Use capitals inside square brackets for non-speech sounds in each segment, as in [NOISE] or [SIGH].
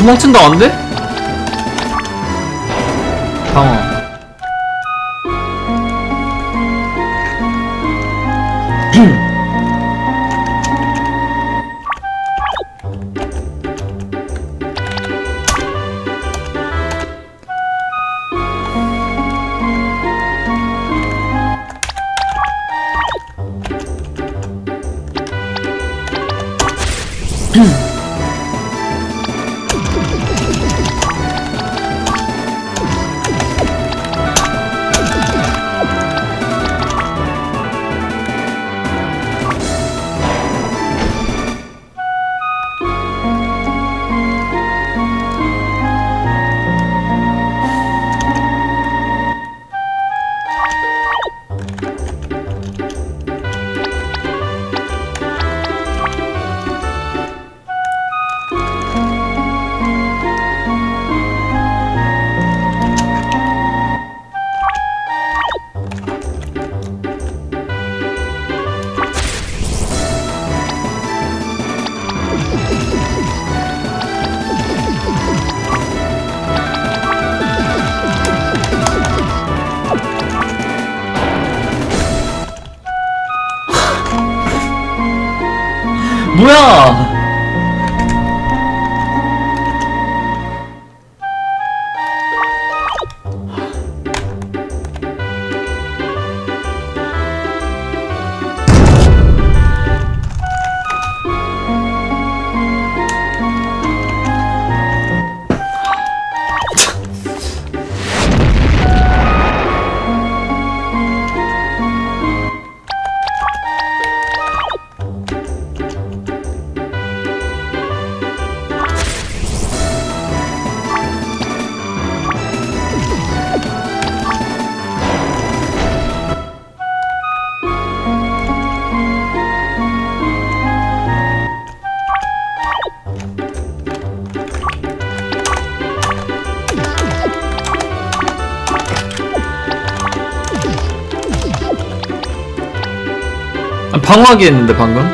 어 도망친다 안 돼? 방어 뭐야 방어하기 했는데 방금?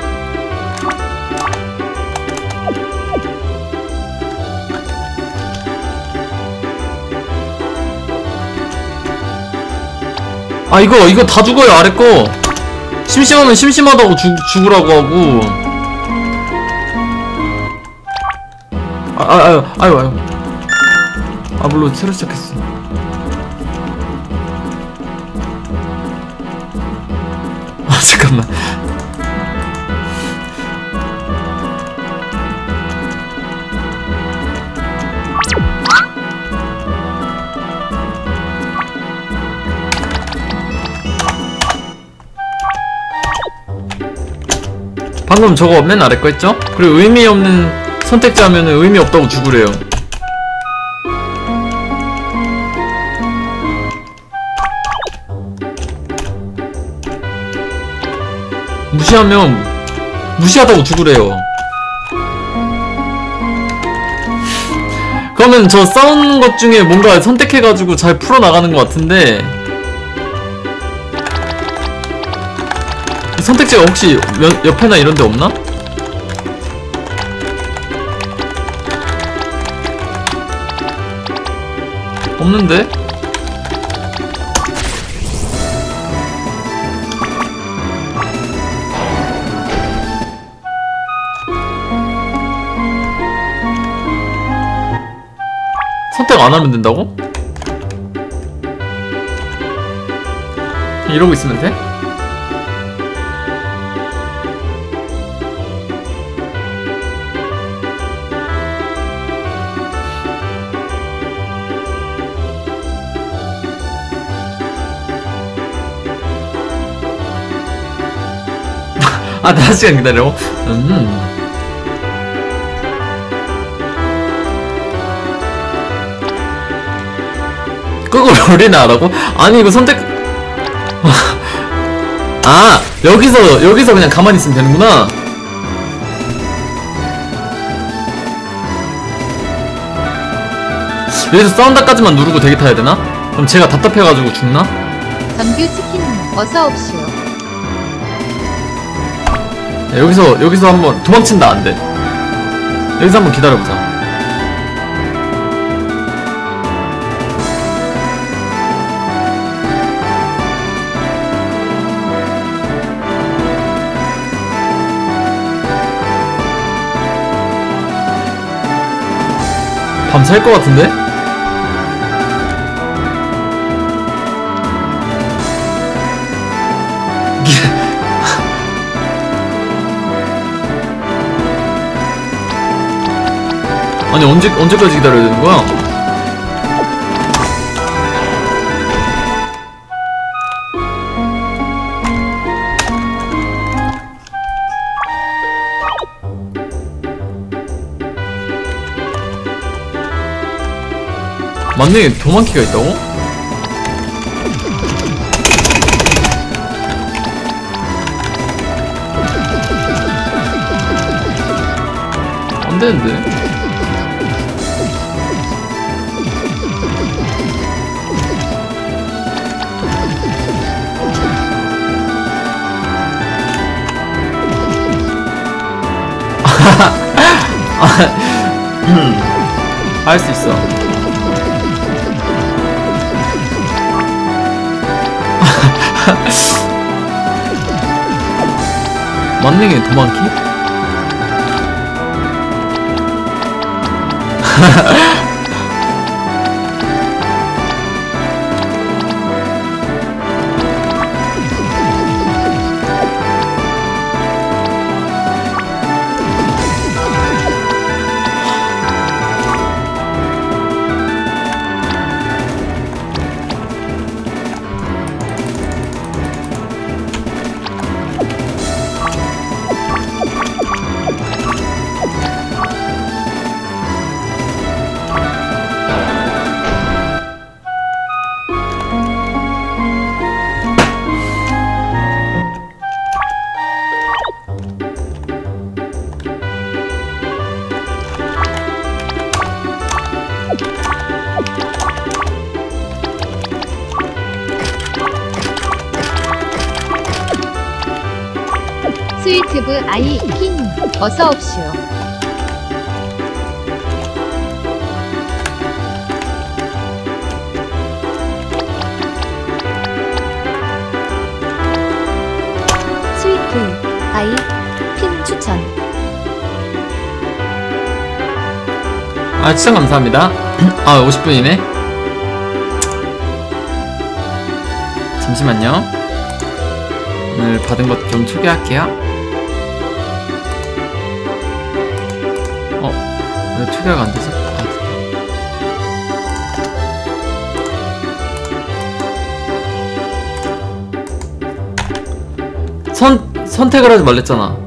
아 이거 이거 다 죽어요 아래 거. 심심하면 심심하다고 죽, 죽으라고 하고. 아, 아, 아유 아유 아유. 아 물론 새로 시작했어 방금 저거 맨 아래 거 했죠? 그리고 의미 없는 선택자 하면 의미 없다고 죽으래요 무시하면 무시하다고 죽으래요. 그러면 저 싸우는 것 중에 뭔가 선택해가지고 잘 풀어나가는 것 같은데 선택지가 혹시 면- 옆에나 이런 데 없나? 없는데? 선택 안 하면 된다고? 이러고 있으면 돼? 아, 나 시간 기다려. 음. 그걸 [LAUGHS] 하라고? 아니, 이거 선택. [LAUGHS] 아, 여기서, 여기서 그냥 가만히 있으면 되는구나. 여기서 싸운다까지만 누르고 대기 타야 되나? 그럼 제가 답답해가지고 죽나? 전규 치킨님 어서 옵시오. 자, 여기서 여기서 한번 도망친다 안돼 여기서 한번 기다려보자 밤살 것 같은데? 아니 언제 언제까지 기다려야 되는 거야? 맞네 도망키가 있다고? 안 되는데 [LAUGHS] 할 수 있어 [LAUGHS] 만능의 도망키? [LAUGHS] 스위트브 아이 흰 어서 옵시오. 스위트 아이 핀 추천. 아 추천 감사합니다 [CLEARS THROAT] 아 50분이네 잠시만요 오늘 받은 것 좀 소개할게요 왜 초기화가 안 되지? 아, 됐다. 선, 선택을 하지 말랬잖아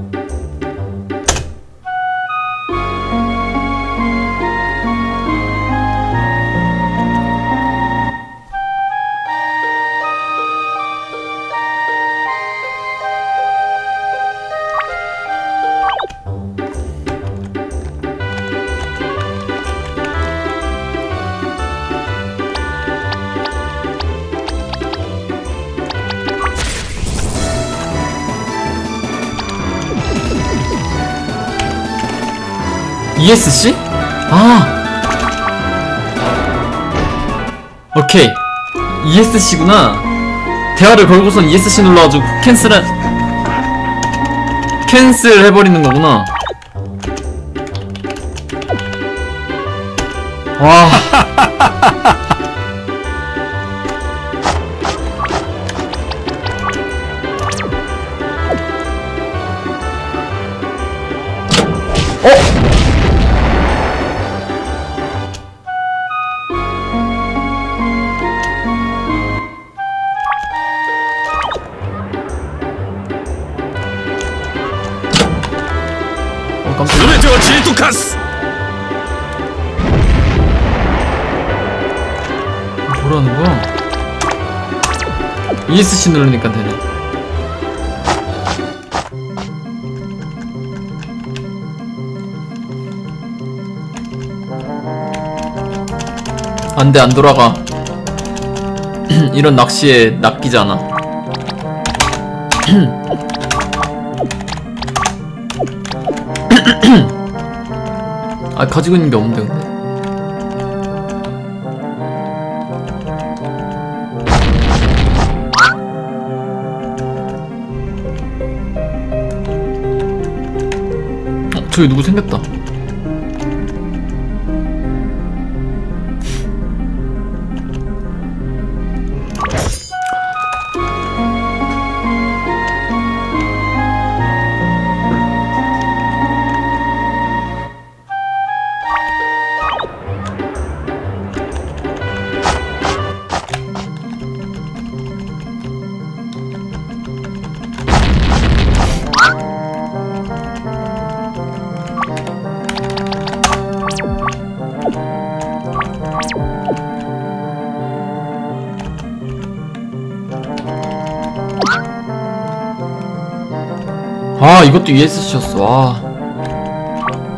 ESC? 아. 오케이. ESC구나. 대화를 걸고선 ESC 눌러가지고 캔슬은 캔슬 해버리는 거구나. 와 [LAUGHS] ESC 누르니까 되네. 안 돼, 안 돌아가. [CLEARS THROAT] 이런 낚시에 낚이잖아. [CLEARS THROAT] 아, 가지고 있는 게 없는데, 근데. 저기 누구 생겼다. 아 이것도 ESC였어 아.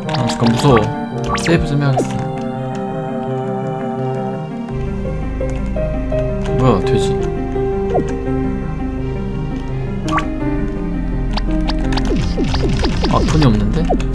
아 잠깐 무서워 세이브 좀 해야겠어 뭐야 돼지 아 돈이 없는데?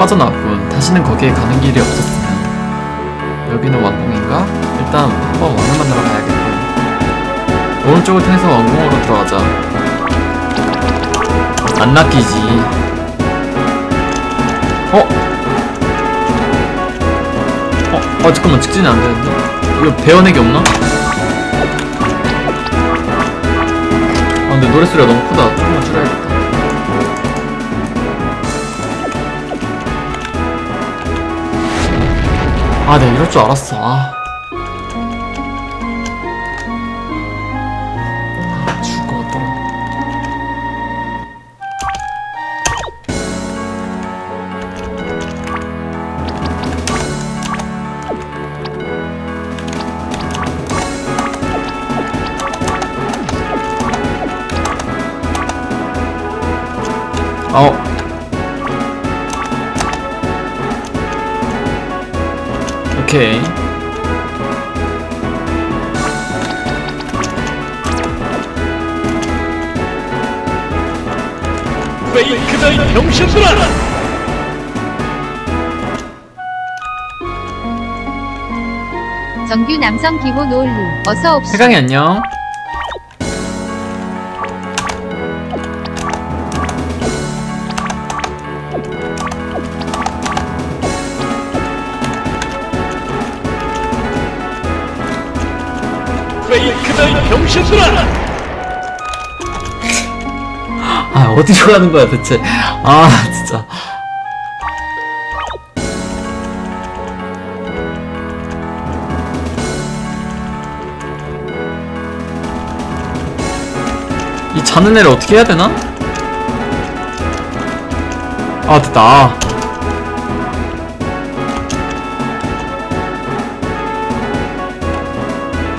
빠져나왔군 다시는 거기에 가는 길이 없었으면 여기는 왕궁인가? 일단 한번 왕을 만나러 가야겠군 오른쪽을 통해서 왕궁으로 들어가자 안 낚이지 어? 어? 아 잠깐만 직진이 안 되는데 이거 배어내기 없나? 아 근데 노래소리가 너무 크다 아 내가 이럴 줄 알았어. 아, 아 페이크다 이 병신들아! 정규 남성 기본 올리. 어서 옵시오. 해강이 안녕 페이크다 이 병신들아! 아 어디로 가는 거야 대체 아 진짜 이 자는 애를 어떻게 해야 되나? 아 됐다 아.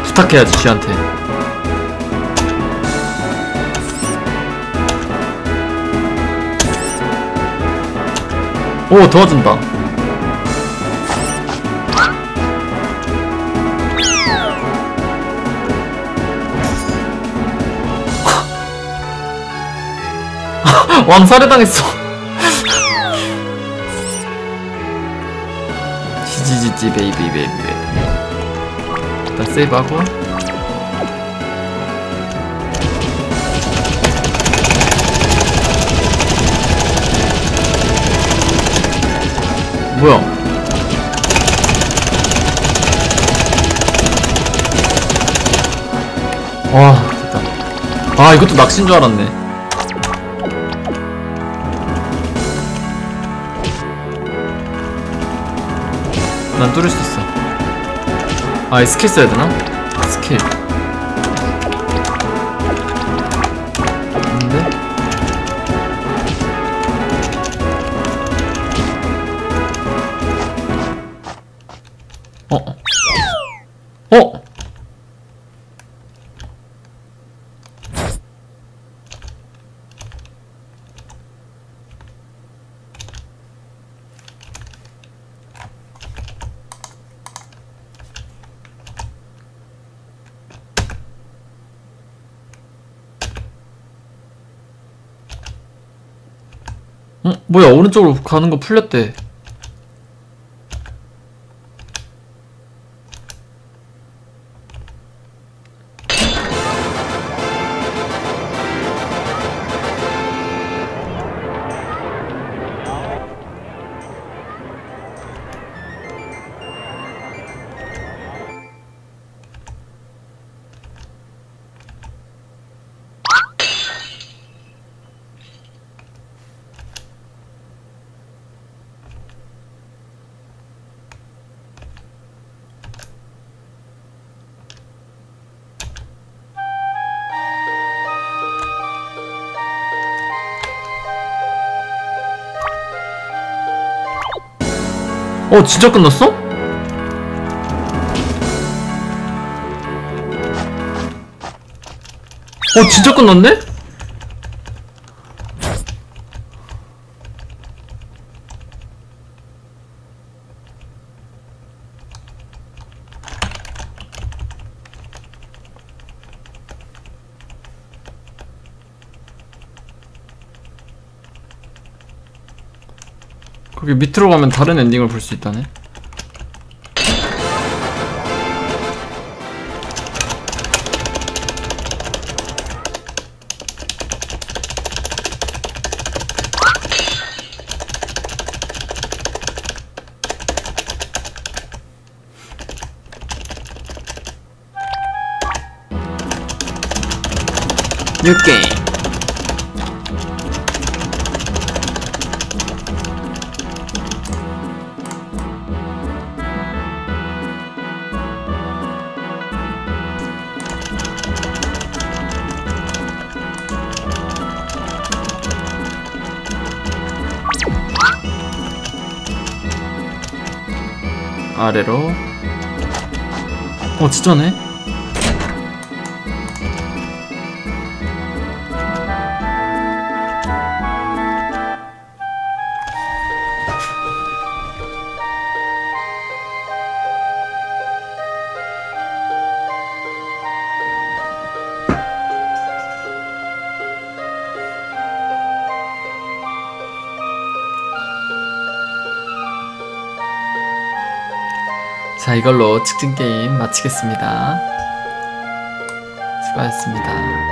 부탁해야지 쥐한테 오 도와준다. [LAUGHS] 왕살해 당했어. [LAUGHS] 지지지지 베이비 베이비 베이비. 일단 세이브하고 뭐야 와 됐다 아 이것도 낚시인 줄 알았네 난 뚫을 수 있어 아, 이 스킬 써야 되나? 스킬. 어? 뭐야 오른쪽으로 가는 거 풀렸대 어 진짜 끝났어? 어 진짜 끝났네? 거기 밑으로 가면 다른 엔딩을 볼 수 있다네. 뉴 게임. 아래로. 어 진짜네. 자, 이걸로 직진 게임 마치겠습니다. 수고하셨습니다.